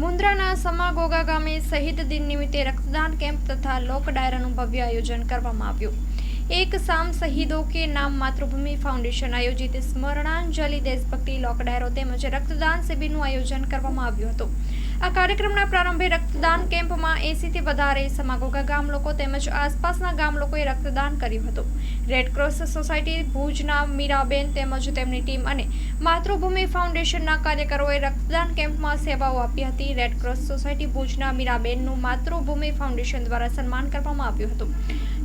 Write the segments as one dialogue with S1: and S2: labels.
S1: મુન્દ્રાના સમાગોગા ગામે શહીદ દિન નિમિત્તે રક્તદાન કેમ્પ તથા લોક ડાયરાનું ભવ્ય આયોજન કરવામાં આવ્યું. એક સામ શહીદો કે નામ માતૃભૂમિ ફાઉન્ડેશન આયોજિત સ્મરણાંજલિ દેશભક્તિ લોકડાયરો તેમજ રક્તદાન શિબિરનું આયોજન કરવામાં આવ્યું હતું. આ કાર્યક્રમના પ્રારંભે રક્તદાન કેમ્પમાં એસીથી વધારે સમાગોગા ગામ લોકો તેમજ આસપાસના ગામ લોકોએ રક્તદાન કર્યું હતું. રેડક્રોસ સોસાયટી ભુજના મીરાબેન તેમજ તેમની ટીમ અને માતૃભૂમિ ફાઉન્ડેશનના કાર્યકરોએ રક્તદાન કેમ્પમાં સેવાઓ આપી હતી. રેડક્રોસ સોસાયટી ભુજના મીરાબેનનું માતૃભૂમિ ફાઉન્ડેશન દ્વારા સન્માન કરવામાં આવ્યું હતું.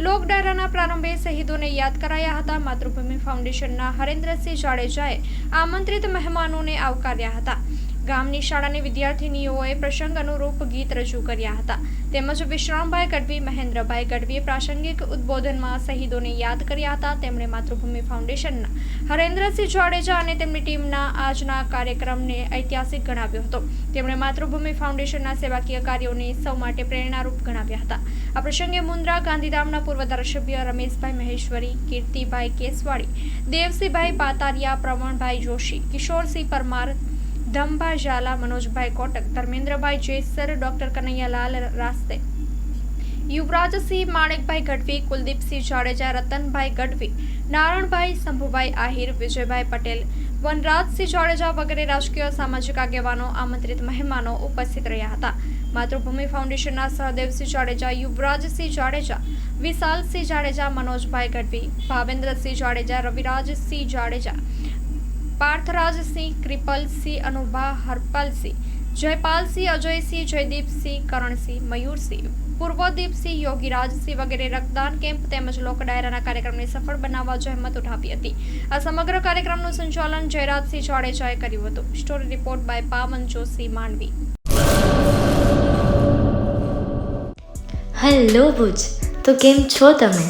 S1: લોક ડાયરાના પ્રારંભે શહીદોને યાદ કરાયા હતા. માતૃભૂમિ ફાઉન્ડેશનના હરેન્દ્રસિંહ જાડેજાએ આમંત્રિત મહેમાનોને આવકાર્યા હતા. ગામની શાળાની વિદ્યાર્થિનીઓએ પ્રસંગ અનુરૂપ ગીત રજૂ કર્યા હતા. તેમજ વિશ્રામભાઈ ગઢવી, મહેન્દ્રભાઈ ગઢવીએ પ્રાસંગિક ઉદ્બોધનમાં શહીદોને યાદ કર્યા હતા. તેમણે માતૃભૂમિ ફાઉન્ડેશનના હરેન્દ્રસિંહ જાડેજા અને તેમની ટીમના આજના કાર્યક્રમને ઐતિહાસિક ગણાવ્યો હતો. તેમણે માતૃભૂમિ ફાઉન્ડેશનના સેવાકીય કાર્યોને સૌ માટે પ્રેરણારૂપ ગણાવ્યા હતા. આ પ્રસંગે મુન્દ્રા, ગાંધીધામના પૂર્વ ધારાસભ્ય રમેશભાઈ મહેશ્વરી, કીર્તિભાઈ કેસવાડી દેવસિંહભાઈ પાતારિયા, પ્રવણભાઈ જોશી, કિશોરસિંહ પરમાર ધમભા ઝાલા મનોજભાઈ કોટક, ધર્મેન્દ્રભાઈ જેસર, ડોક્ટર કનૈયાલાલ રાસ્તે. યુવરાજસિંહ માણેકભાઈ ગઢવી, કુલદીપસિંહ જાડેજા, રતનભાઈ ગઢવી, નારણભાઈ શંભુભાઈ આહિર, વિજયભાઈ પટેલ, વનરાજસિંહ જાડેજા વગેરે રાજકીય સામાજિક આગેવાનો, આમંત્રિત મહેમાનો ઉપસ્થિત રહ્યા હતા. માતૃભૂમિ ફાઉન્ડેશનના સહદેવસિંહ જાડેજા, યુવરાજસિંહ જાડેજા, વિશાલસિંહ જાડેજા, મનોજભાઈ ગઢવી, ભાવેન્દ્રસિંહ જાડેજા, રવિરાજસિંહ જાડેજા પાર્થરાજસિંહ, કૃપલસિંહ, અનુભા, હરપલસિંહ, જયપાલસિંહ, અજયસિંહ, જયદીપસિંહ, કરણસિંહ, મયુરસિંહ, પૂર્વદીપસિંહ, યોગીરાજસિંહ વગેરે રક્તદાન કેમ્પ તેમજ લોક ડાયરાના કાર્યક્રમને સફળ બનાવવા જહેમત ઉઠાવી હતી. આ સમગ્ર કાર્યક્રમનું સંચાલન જયરાજસિંહ જાડેજાએ કર્યું હતું. સ્ટોરી રિપોર્ટ બાય પાવન જોશી માંડવી.
S2: હેલો ભુજ, તો કેમ છો તમે?